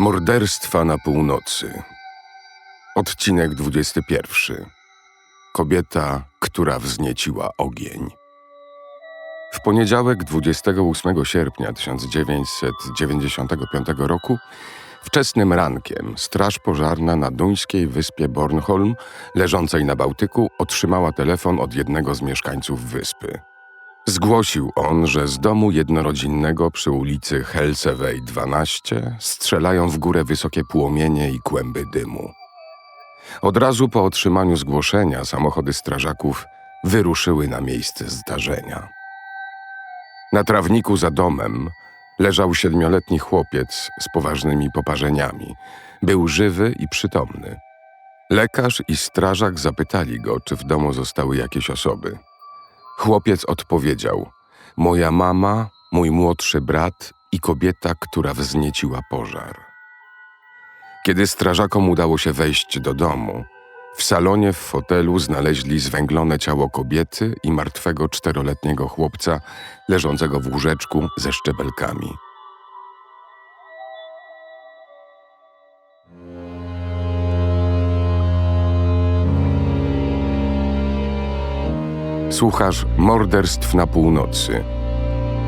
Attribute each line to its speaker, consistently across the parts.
Speaker 1: Morderstwa na północy. Odcinek 21. Kobieta, która wznieciła ogień. W poniedziałek 28 sierpnia 1995 roku, wczesnym rankiem, Straż Pożarna na duńskiej wyspie Bornholm, leżącej na Bałtyku, otrzymała telefon od jednego z mieszkańców wyspy. Zgłosił on, że z domu jednorodzinnego przy ulicy Helsewej 12 strzelają w górę wysokie płomienie i kłęby dymu. Od razu po otrzymaniu zgłoszenia samochody strażaków wyruszyły na miejsce zdarzenia. Na trawniku za domem leżał siedmioletni chłopiec z poważnymi poparzeniami. Był żywy i przytomny. Lekarz i strażak zapytali go, czy w domu zostały jakieś osoby. Chłopiec odpowiedział: Moja mama, mój młodszy brat i kobieta, która wznieciła pożar. Kiedy strażakom udało się wejść do domu, w salonie w fotelu znaleźli zwęglone ciało kobiety i martwego czteroletniego chłopca leżącego w łóżeczku ze szczebelkami. Słuchasz Morderstw na północy.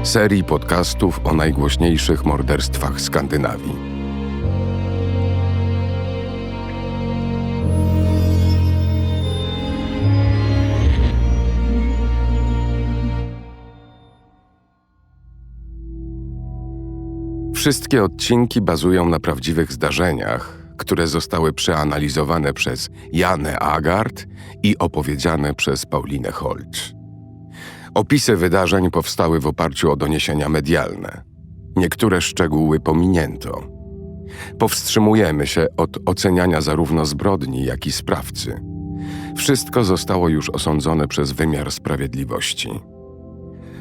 Speaker 1: Serii podcastów o najgłośniejszych morderstwach Skandynawii. Wszystkie odcinki bazują na prawdziwych zdarzeniach, które zostały przeanalizowane przez Janę Agard i opowiedziane przez Paulinę Holcz. Opisy wydarzeń powstały w oparciu o doniesienia medialne. Niektóre szczegóły pominięto. Powstrzymujemy się od oceniania zarówno zbrodni, jak i sprawcy. Wszystko zostało już osądzone przez wymiar sprawiedliwości.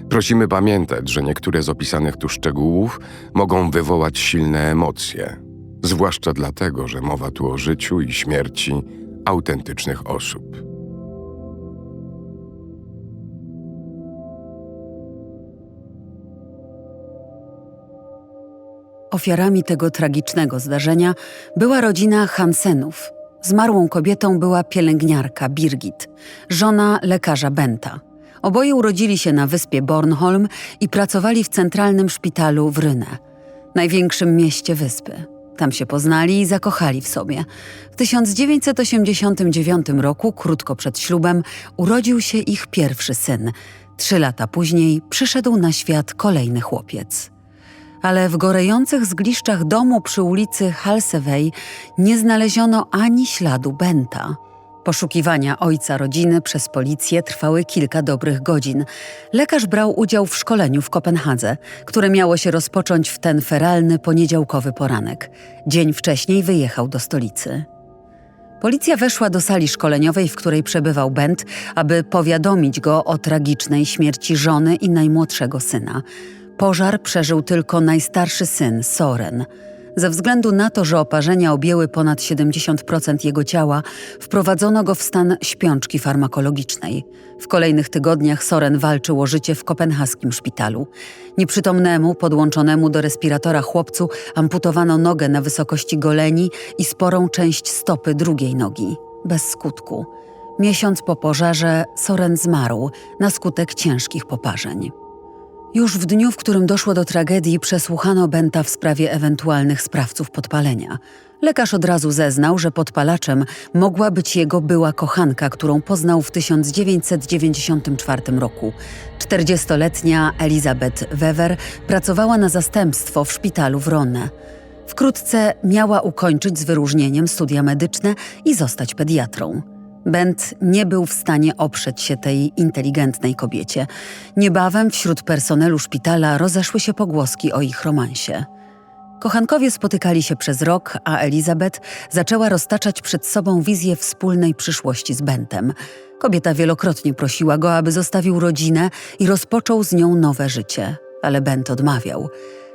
Speaker 1: Prosimy pamiętać, że niektóre z opisanych tu szczegółów mogą wywołać silne emocje, zwłaszcza dlatego, że mowa tu o życiu i śmierci autentycznych osób.
Speaker 2: Ofiarami tego tragicznego zdarzenia była rodzina Hansenów. Zmarłą kobietą była pielęgniarka Birgit, żona lekarza Benta. Oboje urodzili się na wyspie Bornholm i pracowali w centralnym szpitalu w Rynę, największym mieście wyspy. Tam się poznali i zakochali w sobie. W 1989 roku, krótko przed ślubem, urodził się ich pierwszy syn. Trzy lata później przyszedł na świat kolejny chłopiec. Ale w gorejących zgliszczach domu przy ulicy Halsewej nie znaleziono ani śladu Benta. Poszukiwania ojca rodziny przez policję trwały kilka dobrych godzin. Lekarz brał udział w szkoleniu w Kopenhadze, które miało się rozpocząć w ten feralny poniedziałkowy poranek. Dzień wcześniej wyjechał do stolicy. Policja weszła do sali szkoleniowej, w której przebywał Bent, aby powiadomić go o tragicznej śmierci żony i najmłodszego syna. Pożar przeżył tylko najstarszy syn, Soren. Ze względu na to, że oparzenia objęły ponad 70% jego ciała, wprowadzono go w stan śpiączki farmakologicznej. W kolejnych tygodniach Soren walczył o życie w kopenhaskim szpitalu. Nieprzytomnemu, podłączonemu do respiratora chłopcu amputowano nogę na wysokości goleni i sporą część stopy drugiej nogi. Bez skutku. Miesiąc po pożarze Soren zmarł na skutek ciężkich poparzeń. Już w dniu, w którym doszło do tragedii, przesłuchano Benta w sprawie ewentualnych sprawców podpalenia. Lekarz od razu zeznał, że podpalaczem mogła być jego była kochanka, którą poznał w 1994 roku. 40-letnia Elizabeth Wever pracowała na zastępstwo w szpitalu w Ronne. Wkrótce miała ukończyć z wyróżnieniem studia medyczne i zostać pediatrą. Bent nie był w stanie oprzeć się tej inteligentnej kobiecie. Niebawem wśród personelu szpitala rozeszły się pogłoski o ich romansie. Kochankowie spotykali się przez rok, a Elizabeth zaczęła roztaczać przed sobą wizję wspólnej przyszłości z Bentem. Kobieta wielokrotnie prosiła go, aby zostawił rodzinę i rozpoczął z nią nowe życie, ale Bent odmawiał.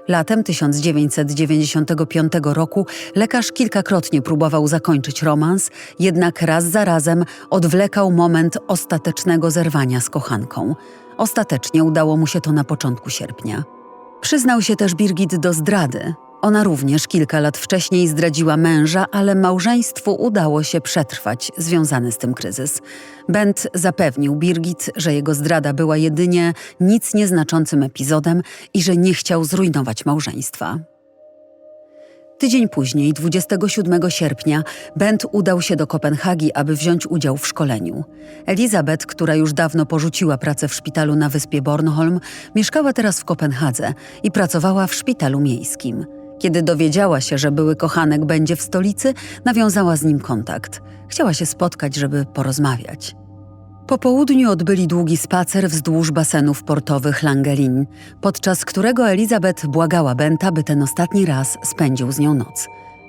Speaker 2: Latem 1995 roku lekarz kilkakrotnie próbował zakończyć romans, jednak raz za razem odwlekał moment ostatecznego zerwania z kochanką. Ostatecznie udało mu się to na początku sierpnia. Przyznał się też Birgit do zdrady. Ona również kilka lat wcześniej zdradziła męża, ale małżeństwu udało się przetrwać związany z tym kryzys. Bent zapewnił Birgit, że jego zdrada była jedynie nic nieznaczącym epizodem i że nie chciał zrujnować małżeństwa. Tydzień później, 27 sierpnia, Bent udał się do Kopenhagi, aby wziąć udział w szkoleniu. Elizabeth, która już dawno porzuciła pracę w szpitalu na wyspie Bornholm, mieszkała teraz w Kopenhadze i pracowała w szpitalu miejskim. Kiedy dowiedziała się, że były kochanek będzie w stolicy, nawiązała z nim kontakt. Chciała się spotkać, żeby porozmawiać. Po południu odbyli długi spacer wzdłuż basenów portowych Langelin, podczas którego Elizabeth błagała Benta, by ten ostatni raz spędził z nią noc.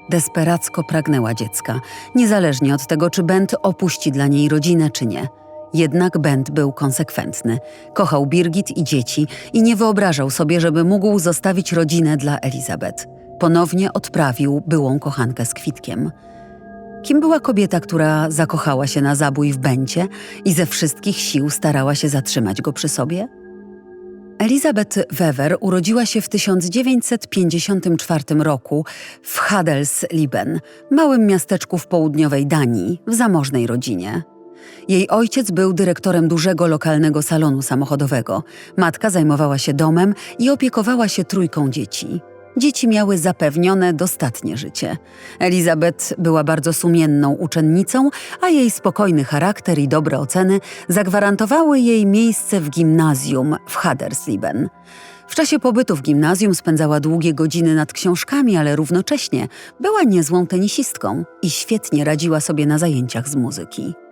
Speaker 2: Desperacko pragnęła dziecka, niezależnie od tego, czy Bent opuści dla niej rodzinę, czy nie. Jednak Bent był konsekwentny. Kochał Birgit i dzieci i nie wyobrażał sobie, żeby mógł zostawić rodzinę dla Elizabeth. Ponownie odprawił byłą kochankę z kwitkiem. Kim była kobieta, która zakochała się na zabój w Bencie i ze wszystkich sił starała się zatrzymać go przy sobie? Elizabeth Wever urodziła się w 1954 roku w Hadelsliben, małym miasteczku w południowej Danii, w zamożnej rodzinie. Jej ojciec był dyrektorem dużego lokalnego salonu samochodowego. Matka zajmowała się domem i opiekowała się trójką dzieci. Dzieci miały zapewnione dostatnie życie. Elizabeth była bardzo sumienną uczennicą, a jej spokojny charakter i dobre oceny zagwarantowały jej miejsce w gimnazjum w Hadersliben. W czasie pobytu w gimnazjum spędzała długie godziny nad książkami, ale równocześnie była niezłą tenisistką i świetnie radziła sobie na zajęciach z muzyki.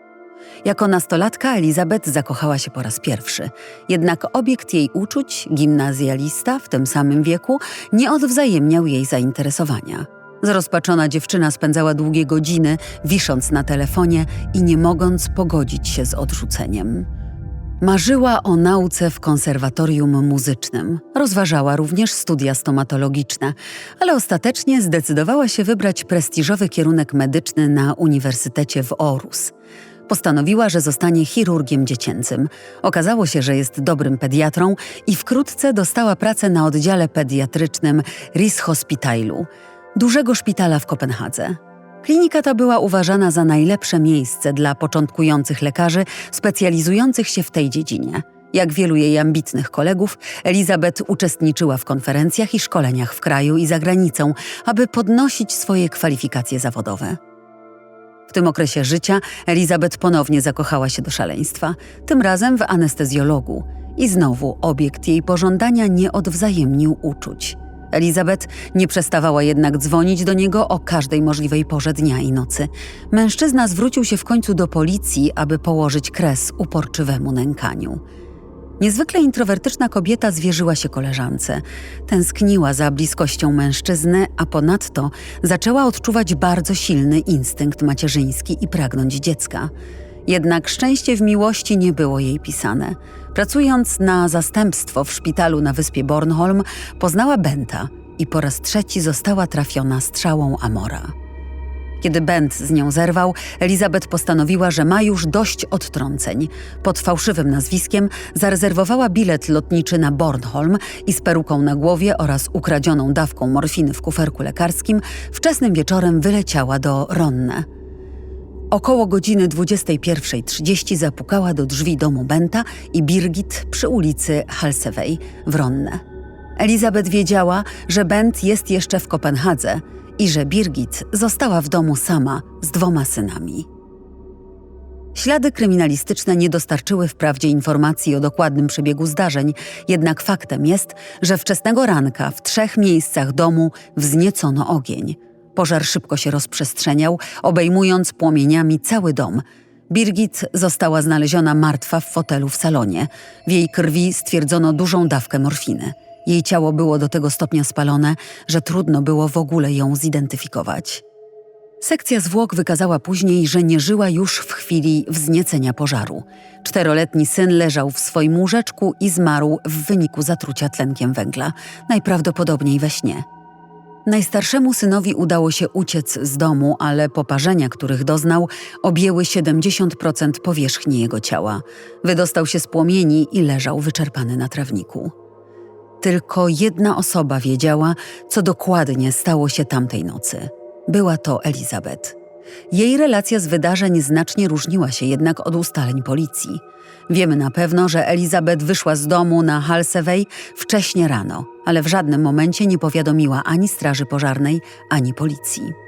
Speaker 2: Jako nastolatka Elizabeth zakochała się po raz pierwszy. Jednak obiekt jej uczuć, gimnazjalista w tym samym wieku, nie odwzajemniał jej zainteresowania. Zrozpaczona dziewczyna spędzała długie godziny, wisząc na telefonie i nie mogąc pogodzić się z odrzuceniem. Marzyła o nauce w konserwatorium muzycznym. Rozważała również studia stomatologiczne, ale ostatecznie zdecydowała się wybrać prestiżowy kierunek medyczny na Uniwersytecie w Aarhus. Postanowiła, że zostanie chirurgiem dziecięcym. Okazało się, że jest dobrym pediatrą i wkrótce dostała pracę na oddziale pediatrycznym Rigshospitalu, dużego szpitala w Kopenhadze. Klinika ta była uważana za najlepsze miejsce dla początkujących lekarzy specjalizujących się w tej dziedzinie. Jak wielu jej ambitnych kolegów, Elizabeth uczestniczyła w konferencjach i szkoleniach w kraju i za granicą, aby podnosić swoje kwalifikacje zawodowe. Tym okresie życia Elizabeth ponownie zakochała się do szaleństwa, tym razem w anestezjologu. I znowu obiekt jej pożądania nie odwzajemnił uczuć. Elizabeth nie przestawała jednak dzwonić do niego o każdej możliwej porze dnia i nocy. Mężczyzna zwrócił się w końcu do policji, aby położyć kres uporczywemu nękaniu. Niezwykle introwertyczna kobieta zwierzyła się koleżance. Tęskniła za bliskością mężczyzny, a ponadto zaczęła odczuwać bardzo silny instynkt macierzyński i pragnąć dziecka. Jednak szczęście w miłości nie było jej pisane. Pracując na zastępstwo w szpitalu na wyspie Bornholm, poznała Benta i po raz trzeci została trafiona strzałą Amora. Kiedy Bent z nią zerwał, Elizabeth postanowiła, że ma już dość odtrąceń. Pod fałszywym nazwiskiem zarezerwowała bilet lotniczy na Bornholm i z peruką na głowie oraz ukradzioną dawką morfiny w kuferku lekarskim wczesnym wieczorem wyleciała do Ronne. Około godziny 21.30 zapukała do drzwi domu Benta i Birgit przy ulicy Halsewej w Ronne. Elizabeth wiedziała, że Bent jest jeszcze w Kopenhadze i że Birgit została w domu sama z dwoma synami. Ślady kryminalistyczne nie dostarczyły wprawdzie informacji o dokładnym przebiegu zdarzeń, jednak faktem jest, że wczesnego ranka w trzech miejscach domu wzniecono ogień. Pożar szybko się rozprzestrzeniał, obejmując płomieniami cały dom. Birgit została znaleziona martwa w fotelu w salonie. W jej krwi stwierdzono dużą dawkę morfiny. Jej ciało było do tego stopnia spalone, że trudno było w ogóle ją zidentyfikować. Sekcja zwłok wykazała później, że nie żyła już w chwili wzniecenia pożaru. Czteroletni syn leżał w swoim łóżeczku i zmarł w wyniku zatrucia tlenkiem węgla, najprawdopodobniej we śnie. Najstarszemu synowi udało się uciec z domu, ale poparzenia, których doznał, objęły 70% powierzchni jego ciała. Wydostał się z płomieni i leżał wyczerpany na trawniku. Tylko jedna osoba wiedziała, co dokładnie stało się tamtej nocy. Była to Elizabeth. Jej relacja z wydarzeń znacznie różniła się jednak od ustaleń policji. Wiemy na pewno, że Elizabeth wyszła z domu na Halseway wcześnie rano, ale w żadnym momencie nie powiadomiła ani straży pożarnej, ani policji.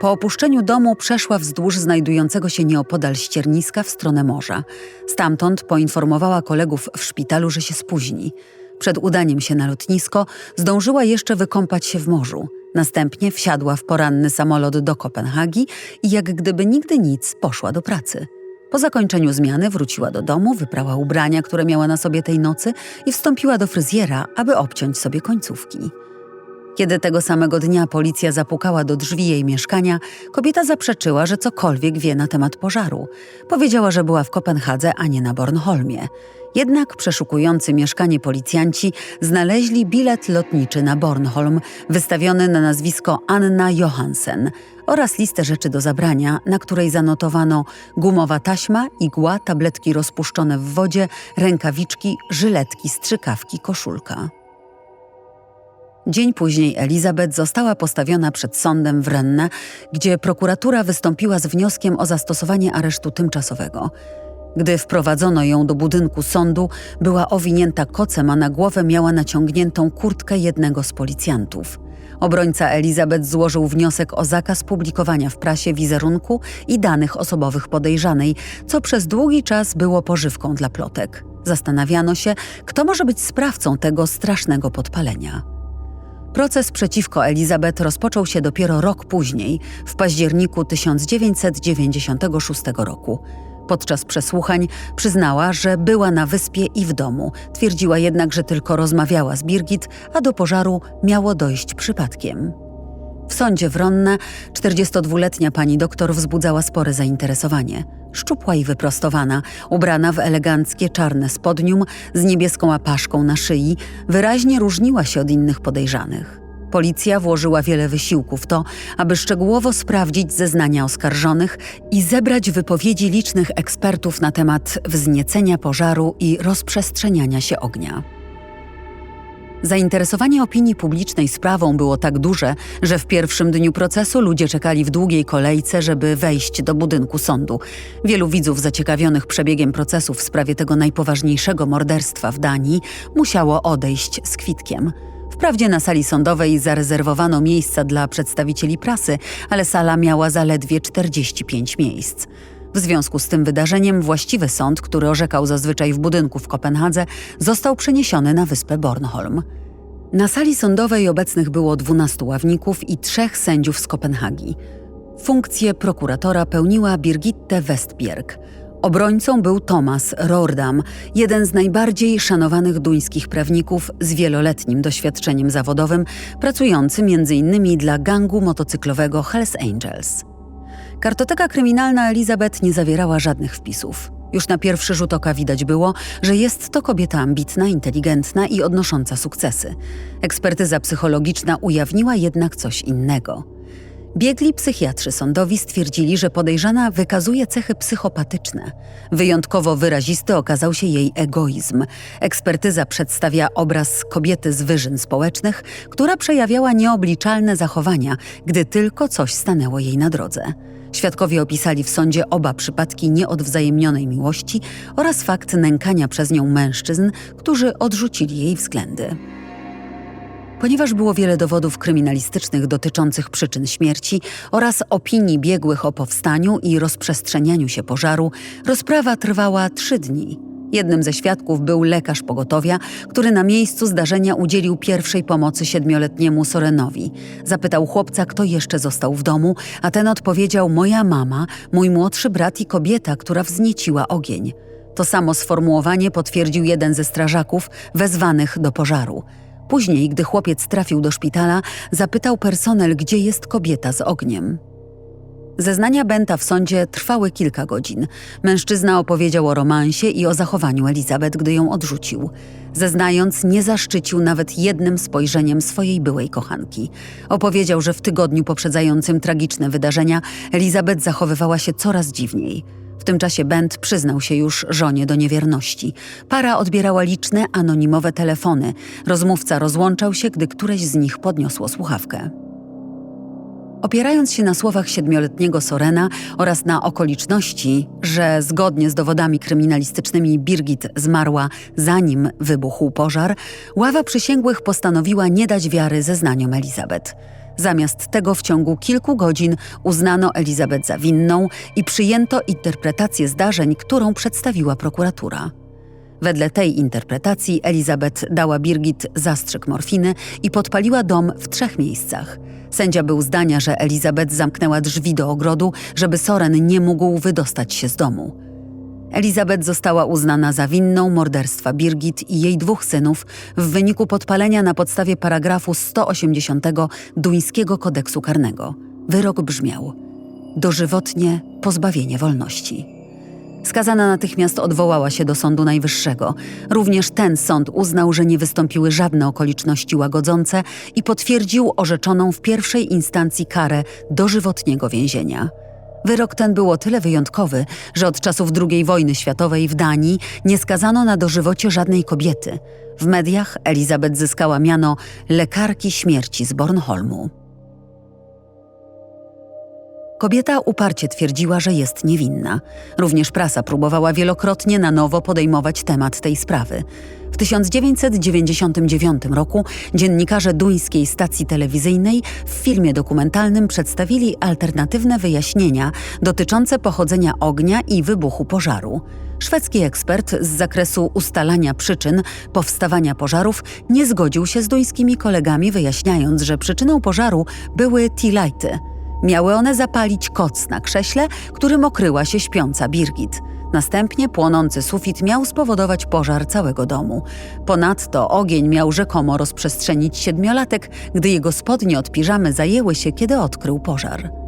Speaker 2: Po opuszczeniu domu przeszła wzdłuż znajdującego się nieopodal ścierniska w stronę morza. Stamtąd poinformowała kolegów w szpitalu, że się spóźni. Przed udaniem się na lotnisko zdążyła jeszcze wykąpać się w morzu. Następnie wsiadła w poranny samolot do Kopenhagi i jak gdyby nigdy nic poszła do pracy. Po zakończeniu zmiany wróciła do domu, wyprała ubrania, które miała na sobie tej nocy i wstąpiła do fryzjera, aby obciąć sobie końcówki. Kiedy tego samego dnia policja zapukała do drzwi jej mieszkania, kobieta zaprzeczyła, że cokolwiek wie na temat pożaru. Powiedziała, że była w Kopenhadze, a nie na Bornholmie. Jednak przeszukujący mieszkanie policjanci znaleźli bilet lotniczy na Bornholm wystawiony na nazwisko Anna Johansen oraz listę rzeczy do zabrania, na której zanotowano gumowa taśma, igła, tabletki rozpuszczone w wodzie, rękawiczki, żyletki, strzykawki, koszulka. Dzień później Elizabeth została postawiona przed sądem w Rennes, gdzie prokuratura wystąpiła z wnioskiem o zastosowanie aresztu tymczasowego. Gdy wprowadzono ją do budynku sądu, była owinięta kocem, a na głowę miała naciągniętą kurtkę jednego z policjantów. Obrońca Elizabeth złożył wniosek o zakaz publikowania w prasie wizerunku i danych osobowych podejrzanej, co przez długi czas było pożywką dla plotek. Zastanawiano się, kto może być sprawcą tego strasznego podpalenia. Proces przeciwko Elizabeth rozpoczął się dopiero rok później, w październiku 1996 roku. Podczas przesłuchań przyznała, że była na wyspie i w domu. Twierdziła jednak, że tylko rozmawiała z Birgit, a do pożaru miało dojść przypadkiem. W sądzie w Ronne 42-letnia pani doktor wzbudzała spore zainteresowanie. Szczupła i wyprostowana, ubrana w eleganckie czarne spodnium z niebieską apaszką na szyi, wyraźnie różniła się od innych podejrzanych. Policja włożyła wiele wysiłku w to, aby szczegółowo sprawdzić zeznania oskarżonych i zebrać wypowiedzi licznych ekspertów na temat wzniecenia pożaru i rozprzestrzeniania się ognia. Zainteresowanie opinii publicznej sprawą było tak duże, że w pierwszym dniu procesu ludzie czekali w długiej kolejce, żeby wejść do budynku sądu. Wielu widzów zaciekawionych przebiegiem procesu w sprawie tego najpoważniejszego morderstwa w Danii musiało odejść z kwitkiem. Wprawdzie na sali sądowej zarezerwowano miejsca dla przedstawicieli prasy, ale sala miała zaledwie 45 miejsc. W związku z tym wydarzeniem właściwy sąd, który orzekał zazwyczaj w budynku w Kopenhadze, został przeniesiony na wyspę Bornholm. Na sali sądowej obecnych było 12 ławników i trzech sędziów z Kopenhagi. Funkcję prokuratora pełniła Birgitte Westbjerg. Obrońcą był Thomas Rordam, jeden z najbardziej szanowanych duńskich prawników z wieloletnim doświadczeniem zawodowym, pracujący m.in. dla gangu motocyklowego Hells Angels. Kartoteka kryminalna Elizabeth nie zawierała żadnych wpisów. Już na pierwszy rzut oka widać było, że jest to kobieta ambitna, inteligentna i odnosząca sukcesy. Ekspertyza psychologiczna ujawniła jednak coś innego. Biegli psychiatrzy sądowi stwierdzili, że podejrzana wykazuje cechy psychopatyczne. Wyjątkowo wyrazisty okazał się jej egoizm. Ekspertyza przedstawia obraz kobiety z wyżyn społecznych, która przejawiała nieobliczalne zachowania, gdy tylko coś stanęło jej na drodze. Świadkowie opisali w sądzie oba przypadki nieodwzajemnionej miłości oraz fakt nękania przez nią mężczyzn, którzy odrzucili jej względy. Ponieważ było wiele dowodów kryminalistycznych dotyczących przyczyn śmierci oraz opinii biegłych o powstaniu i rozprzestrzenianiu się pożaru, rozprawa trwała trzy dni. Jednym ze świadków był lekarz pogotowia, który na miejscu zdarzenia udzielił pierwszej pomocy siedmioletniemu Sorenowi. Zapytał chłopca, kto jeszcze został w domu, a ten odpowiedział: Moja mama, mój młodszy brat i kobieta, która wznieciła ogień. To samo sformułowanie potwierdził jeden ze strażaków wezwanych do pożaru. Później, gdy chłopiec trafił do szpitala, zapytał personel, gdzie jest kobieta z ogniem. Zeznania Benta w sądzie trwały kilka godzin. Mężczyzna opowiedział o romansie i o zachowaniu Elizabeth, gdy ją odrzucił. Zeznając, nie zaszczycił nawet jednym spojrzeniem swojej byłej kochanki. Opowiedział, że w tygodniu poprzedzającym tragiczne wydarzenia Elizabeth zachowywała się coraz dziwniej. W tym czasie Bent przyznał się już żonie do niewierności. Para odbierała liczne, anonimowe telefony. Rozmówca rozłączał się, gdy któreś z nich podniosło słuchawkę. Opierając się na słowach siedmioletniego Sorena oraz na okoliczności, że zgodnie z dowodami kryminalistycznymi Birgit zmarła zanim wybuchł pożar, ława przysięgłych postanowiła nie dać wiary zeznaniom Elizabeth. Zamiast tego w ciągu kilku godzin uznano Elizabeth za winną i przyjęto interpretację zdarzeń, którą przedstawiła prokuratura. Wedle tej interpretacji Elizabeth dała Birgit zastrzyk morfiny i podpaliła dom w trzech miejscach. Sędzia był zdania, że Elizabeth zamknęła drzwi do ogrodu, żeby Soren nie mógł wydostać się z domu. Elizabeth została uznana za winną morderstwa Birgit i jej dwóch synów w wyniku podpalenia na podstawie paragrafu 180 duńskiego kodeksu karnego. Wyrok brzmiał: dożywotnie pozbawienie wolności. Skazana natychmiast odwołała się do Sądu Najwyższego. Również ten sąd uznał, że nie wystąpiły żadne okoliczności łagodzące i potwierdził orzeczoną w pierwszej instancji karę dożywotniego więzienia. Wyrok ten był o tyle wyjątkowy, że od czasów II wojny światowej w Danii nie skazano na dożywocie żadnej kobiety. W mediach Elizabeth zyskała miano lekarki śmierci z Bornholmu. Kobieta uparcie twierdziła, że jest niewinna. Również prasa próbowała wielokrotnie na nowo podejmować temat tej sprawy. W 1999 roku dziennikarze duńskiej stacji telewizyjnej w filmie dokumentalnym przedstawili alternatywne wyjaśnienia dotyczące pochodzenia ognia i wybuchu pożaru. Szwedzki ekspert z zakresu ustalania przyczyn powstawania pożarów nie zgodził się z duńskimi kolegami, wyjaśniając, że przyczyną pożaru były tea-lighty. Miały one zapalić koc na krześle, którym okryła się śpiąca Birgit. Następnie płonący sufit miał spowodować pożar całego domu. Ponadto ogień miał rzekomo rozprzestrzenić siedmiolatek, gdy jego spodnie od piżamy zajęły się, kiedy odkrył pożar.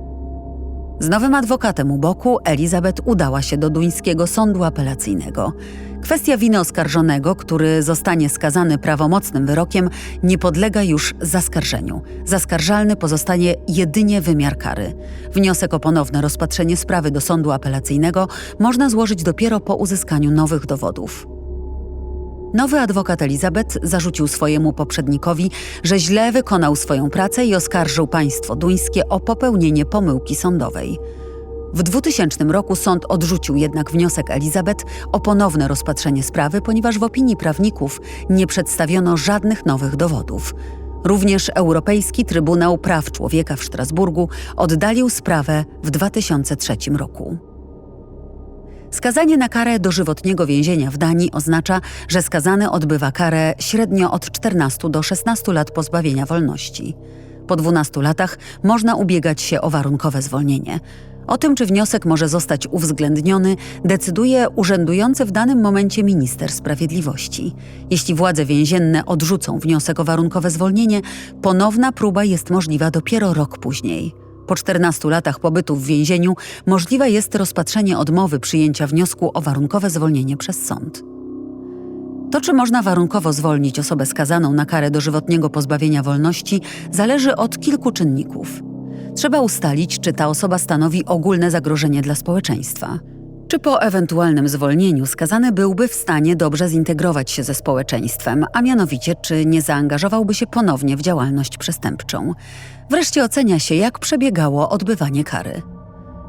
Speaker 2: Z nowym adwokatem u boku Elizabeth udała się do duńskiego sądu apelacyjnego. Kwestia winy oskarżonego, który zostanie skazany prawomocnym wyrokiem, nie podlega już zaskarżeniu. Zaskarżalny pozostanie jedynie wymiar kary. Wniosek o ponowne rozpatrzenie sprawy do sądu apelacyjnego można złożyć dopiero po uzyskaniu nowych dowodów. Nowy adwokat Elizabeth zarzucił swojemu poprzednikowi, że źle wykonał swoją pracę i oskarżył państwo duńskie o popełnienie pomyłki sądowej. W 2000 roku sąd odrzucił jednak wniosek Elizabeth o ponowne rozpatrzenie sprawy, ponieważ w opinii prawników nie przedstawiono żadnych nowych dowodów. Również Europejski Trybunał Praw Człowieka w Strasburgu oddalił sprawę w 2003 roku. Skazanie na karę dożywotniego więzienia w Danii oznacza, że skazany odbywa karę średnio od 14 do 16 lat pozbawienia wolności. Po 12 latach można ubiegać się o warunkowe zwolnienie. O tym, czy wniosek może zostać uwzględniony, decyduje urzędujący w danym momencie minister sprawiedliwości. Jeśli władze więzienne odrzucą wniosek o warunkowe zwolnienie, ponowna próba jest możliwa dopiero rok później. Po 14 latach pobytu w więzieniu możliwe jest rozpatrzenie odmowy przyjęcia wniosku o warunkowe zwolnienie przez sąd. To, czy można warunkowo zwolnić osobę skazaną na karę dożywotniego pozbawienia wolności, zależy od kilku czynników. Trzeba ustalić, czy ta osoba stanowi ogólne zagrożenie dla społeczeństwa. Czy po ewentualnym zwolnieniu skazany byłby w stanie dobrze zintegrować się ze społeczeństwem, a mianowicie czy nie zaangażowałby się ponownie w działalność przestępczą. Wreszcie ocenia się, jak przebiegało odbywanie kary.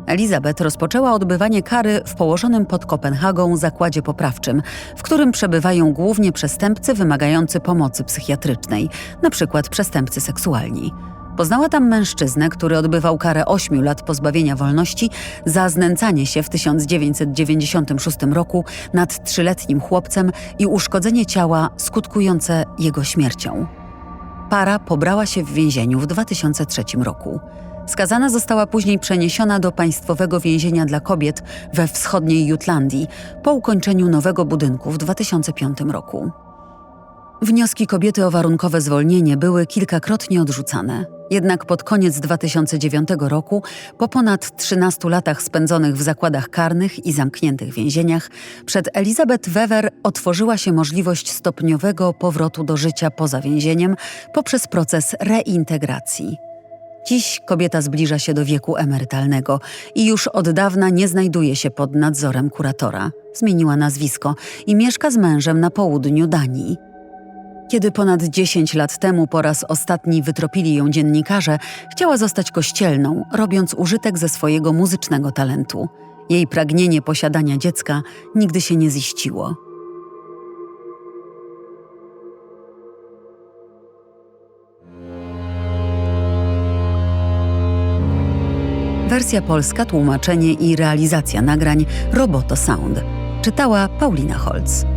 Speaker 2: Elizabeth rozpoczęła odbywanie kary w położonym pod Kopenhagą zakładzie poprawczym, w którym przebywają głównie przestępcy wymagający pomocy psychiatrycznej, np. przestępcy seksualni. Poznała tam mężczyznę, który odbywał karę 8 lat pozbawienia wolności za znęcanie się w 1996 roku nad trzyletnim chłopcem i uszkodzenie ciała skutkujące jego śmiercią. Para pobrała się w więzieniu w 2003 roku. Skazana została później przeniesiona do państwowego więzienia dla kobiet we wschodniej Jutlandii po ukończeniu nowego budynku w 2005 roku. Wnioski kobiety o warunkowe zwolnienie były kilkakrotnie odrzucane. Jednak pod koniec 2009 roku, po ponad 13 latach spędzonych w zakładach karnych i zamkniętych więzieniach, przed Elizabeth Wever otworzyła się możliwość stopniowego powrotu do życia poza więzieniem poprzez proces reintegracji. Dziś kobieta zbliża się do wieku emerytalnego i już od dawna nie znajduje się pod nadzorem kuratora. Zmieniła nazwisko i mieszka z mężem na południu Danii. Kiedy ponad 10 lat temu po raz ostatni wytropili ją dziennikarze, chciała zostać kościelną, robiąc użytek ze swojego muzycznego talentu. Jej pragnienie posiadania dziecka nigdy się nie ziściło. Wersja polska, tłumaczenie i realizacja nagrań Roboto Sound. Czytała Paulina Holz.